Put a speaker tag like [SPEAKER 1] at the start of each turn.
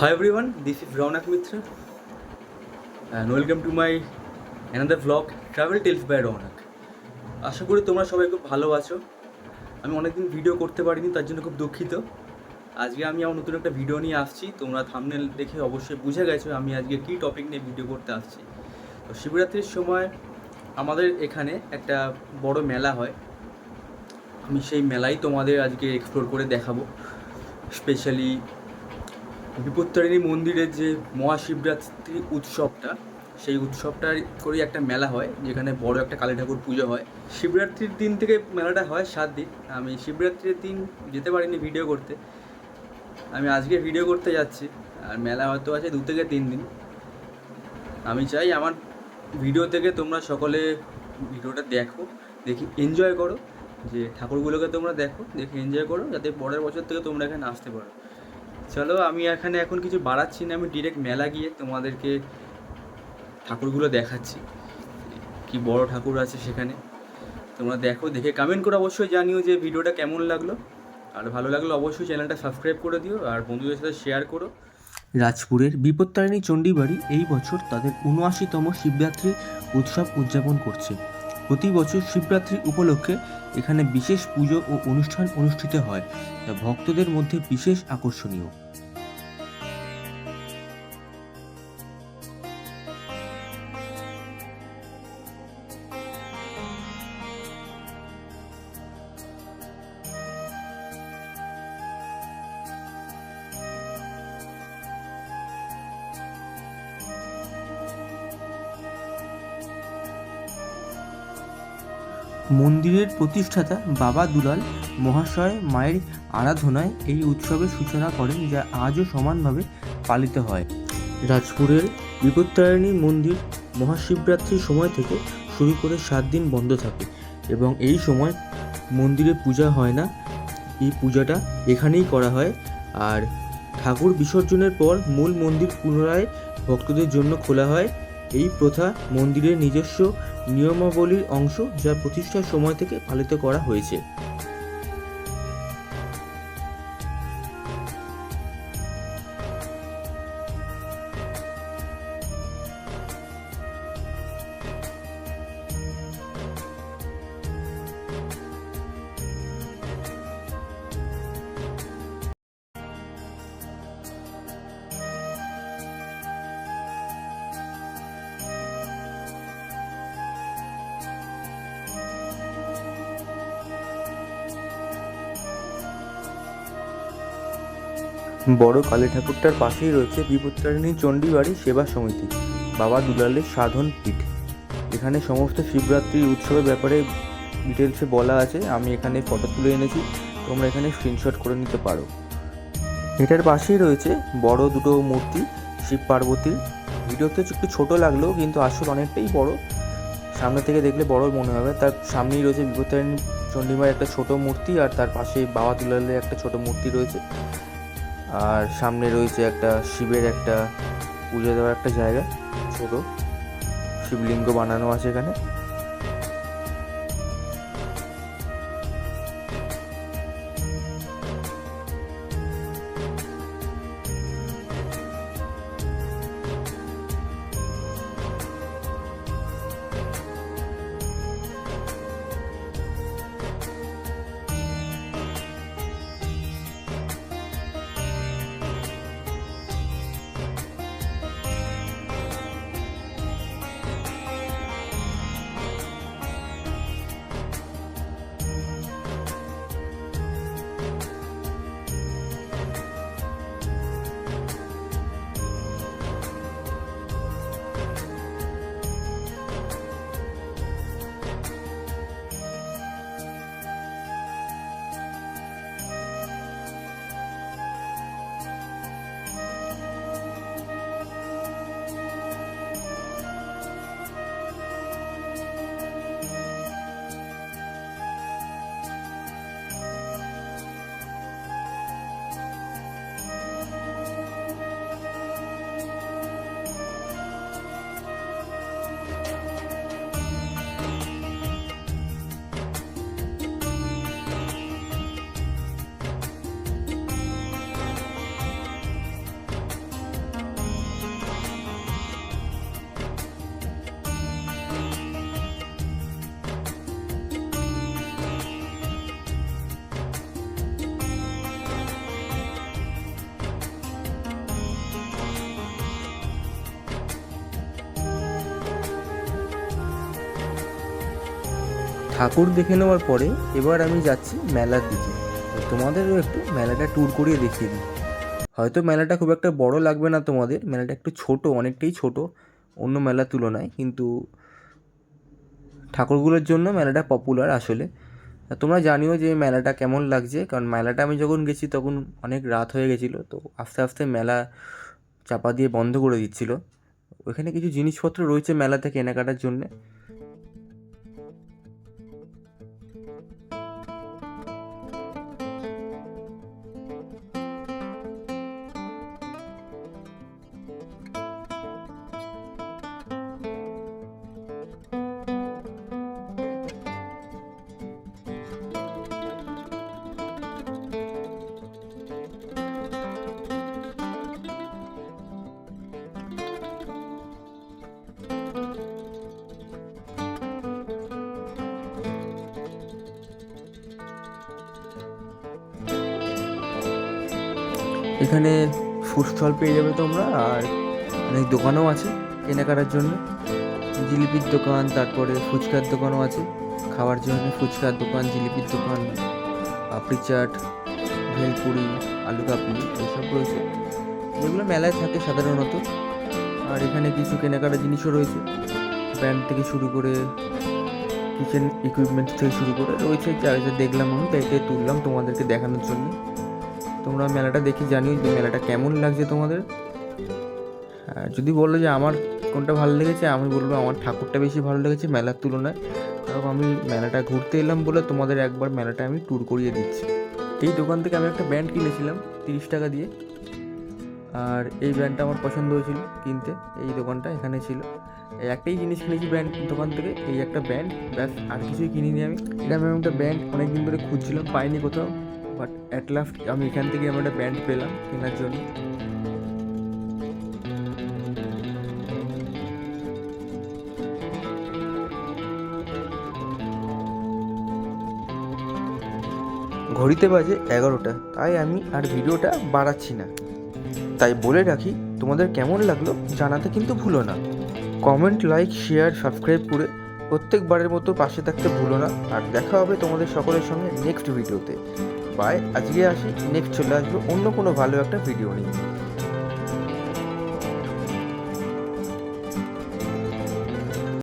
[SPEAKER 1] Hi everyone, this is Raunak Mitra. And welcome to my another vlog Travel Tales by Raunak. আশা করি তোমরা সবাই খুব ভালো আছো। আমি অনেকদিন ভিডিও করতে পারিনি তার জন্য খুব দুঃখিত। আজকে আমি আমার নতুন একটা ভিডিও নিয়ে আসছি। তোমরা থামনেল দেখে অবশ্যই বুঝে গেছো আমি আজকে কী টপিক নিয়ে ভিডিও করতে আসছি। তো শিবরাত্রির সময় আমাদের এখানে একটা বড় মেলা হয়। আমি সেই মেলাই তোমাদের আজকে এক্সপ্লোর করে দেখাবো। স্পেশালি বিপত্তারিণী মন্দিরের যে মহাশিবরাত্রি উৎসবটা, সেই উৎসবটার করেই একটা মেলা হয়, যেখানে বড় একটা কালী ঠাকুর পুজো হয়। শিবরাত্রির দিন থেকে মেলাটা হয় সাত দিন। আমি শিবরাত্রির দিন যেতে পারিনি ভিডিও করতে। আমি আজকে ভিডিও করতে যাচ্ছি। আর মেলা হয়তো আছে দু থেকে তিন দিন। আমি চাই আমার ভিডিও থেকে তোমরা সকলে ভিডিওটা দেখো, দেখি এনজয় করো। যে ঠাকুরগুলোকে তোমরা দেখো, দেখে এনজয় করো, যাতে পরের বছর থেকে তোমরা এখানে আসতে পারো। চলো, আমি এখানে এখন কিছু বাড়াচ্ছি না, আমি ডিরেক্ট মেলা গিয়ে তোমাদেরকে ঠাকুরগুলো দেখাচ্ছি। কি বড় ঠাকুর আছে সেখানে। তোমরা দেখো, দেখে কমেন্ট করে অবশ্যই জানিও যে ভিডিওটা কেমন লাগল। আর ভালো লাগলে অবশ্যই চ্যানেলটা সাবস্ক্রাইব করে দিও, আর বন্ধুদের সাথে শেয়ার করো।
[SPEAKER 2] রাজপুরের বিপত্তারিণী চণ্ডীবাড়ি এই বছর তাদের উনআশিতম শিবরাত্রি উৎসব উদযাপন করছে। প্রতি বছর শিবরাত্রি উপলক্ষে এখানে বিশেষ পুজো ও অনুষ্ঠান অনুষ্ঠিত হয়, যা ভক্তদের মধ্যে বিশেষ আকর্ষণীয়। মন্দিরের প্রতিষ্ঠাতা বাবা দুলাল মহাশয় মায়ের আরাধনায় এই উৎসবের সূচনা করেন, যা আজও সমানভাবে পালিত হয়। রাজপুরের বিপত্তারিণী মন্দির মহাশিবরাত্রির সময় থেকে শুরু করে সাত দিন বন্ধ থাকে এবং এই সময় মন্দিরে পূজা হয় না। এই পূজাটা এখানেই করা হয়। আর ঠাকুর বিসর্জনের পর মূল মন্দির পুনরায় ভক্তদের জন্য খোলা হয়। এই প্রথা মন্দিরের নিজস্ব নিয়মাবলীর অংশ যা প্রতিষ্ঠার সময় থেকে পালিত করা হয়েছে। বড় কালী ঠাকুরটার পাশেই রয়েছে বিপত্তারিণী চণ্ডীবাড়ি সেবা সমিতি, বাবা দুলালের সাধন পীঠ। এখানে সমস্ত শিবরাত্রির উৎসবের ব্যাপারে ডিটেলসে বলা আছে, আমি এখানে ফটো তুলে এনেছি, তোমরা এখানে স্ক্রিনশট করে নিতে পারো। এটার পাশেই রয়েছে বড় দুটো মূর্তি, শিব পার্বতীর। ভিডিওতে একটু ছোট লাগলেও কিন্তু আসল অনেকটাই বড়। সামনে থেকে দেখলে বড় মনে হবে। তার সামনেই রয়েছে বিপত্তারিণী চণ্ডীমার একটা ছোট মূর্তি আর তার পাশে বাবা দুলালের একটা ছোট মূর্তি রয়েছে। আর সামনে রয়েছে একটা শিবের একটা পুজো দেওয়ার একটা জায়গা, ছোট। শিবলিঙ্গ বানানো আছে এখানে। ঠাকুর দেখে নেওয়ার পরে এবার আমি যাচ্ছি মেলার দিকে। তোমাদেরও একটু মেলাটা ট্যুর করিয়ে দেখিয়ে দিই। হয়তো মেলাটা খুব একটা বড় লাগবে না তোমাদের, মেলাটা একটু ছোট, অনেকটাই ছোট, অন্য মেলার তুলনায়, কিন্তু ঠাকুরগুলোর জন্য মেলাটা পপুলার আসলে। তোমরা জানিও যে মেলাটা কেমন লাগছে, কারণ মেলাটা আমি যখন গেছি তখন অনেক রাত হয়ে গেছিল, তো আস্তে আস্তে মেলা চাপা দিয়ে বন্ধ করে দিচ্ছিল। ওইখানে কিছু জিনিসপত্র রয়েছে মেলাতে কেনাকাটার জন্যে। এখানে ফুড স্টল পেয়ে যাবে তোমরা, আর অনেক দোকানও আছে কেনাকাটার জন্য। জিলিপির দোকান, তারপরে ফুচকার দোকানও আছে। খাওয়ার জন্য ফুচকার দোকান, জিলিপির দোকান পাপড়ি চাট ভেলপুরি, আলু কাপড়ি এইসব রয়েছে। যেগুলো মেলায় থাকে সাধারণত। আর এখানে কিছু কেনাকাটা জিনিসও রয়েছে। ব্যান্ড থেকে শুরু করে কিচেন ইকুইপমেন্ট থেকে শুরু করে রয়েছে। যা দেখলাম আমি তাই তুললাম তোমাদেরকে দেখানোর জন্য। তোমরা মেলাটা দেখে জানিও যে মেলাটা কেমন লাগছে তোমাদের। আর যদি বলো যে আমার কোনটা ভালো লেগেছে, আমি বলব আমার ঠাকুরটা বেশি ভালো লেগেছে মেলার তুলনায়। কারণ আমি মেলাটা ঘুরতে এলাম বলে তোমাদের একবার মেলাটা আমি ট্যুর করিয়ে দিচ্ছি। এই দোকান থেকে আমি একটা ব্যান্ড কিনেছিলাম, তিরিশ টাকা দিয়ে। আর এই ব্যান্ডটা আমার পছন্দ হয়েছিল কিনতে, এই দোকানটা এখানে ছিল। একটাই জিনিস কিনেছি ব্যান্ড দোকান থেকে, এই একটা ব্যান্ড, ব্যাস আর কিছুই কিনিনি আমি। এটা আমি একটা ব্যান্ড অনেক দিন ধরে খুঁজছিলাম, পাইনি কোথাও। বাট অ্যাট লাস্ট আমি এখান থেকে আমার একটা ব্যান্ড পেলাম কেনার জন্য। ঘড়িতে বাজে এগারোটা, তাই আমি আর ভিডিওটা বাড়াচ্ছি না। তাই বলে রাখি, তোমাদের কেমন লাগল জানাতে কিন্তু ভুলো না। কমেন্ট লাইক শেয়ার সাবস্ক্রাইব করে প্রত্যেকবারের মতো পাশে থাকতে ভুলো না। আর দেখা হবে তোমাদের সকলের সঙ্গে নেক্সট ভিডিওতে বাই আজকে আসি নেক্সট চলে আসব অন্য কোনো ভালো একটা ভিডিও নিয়ে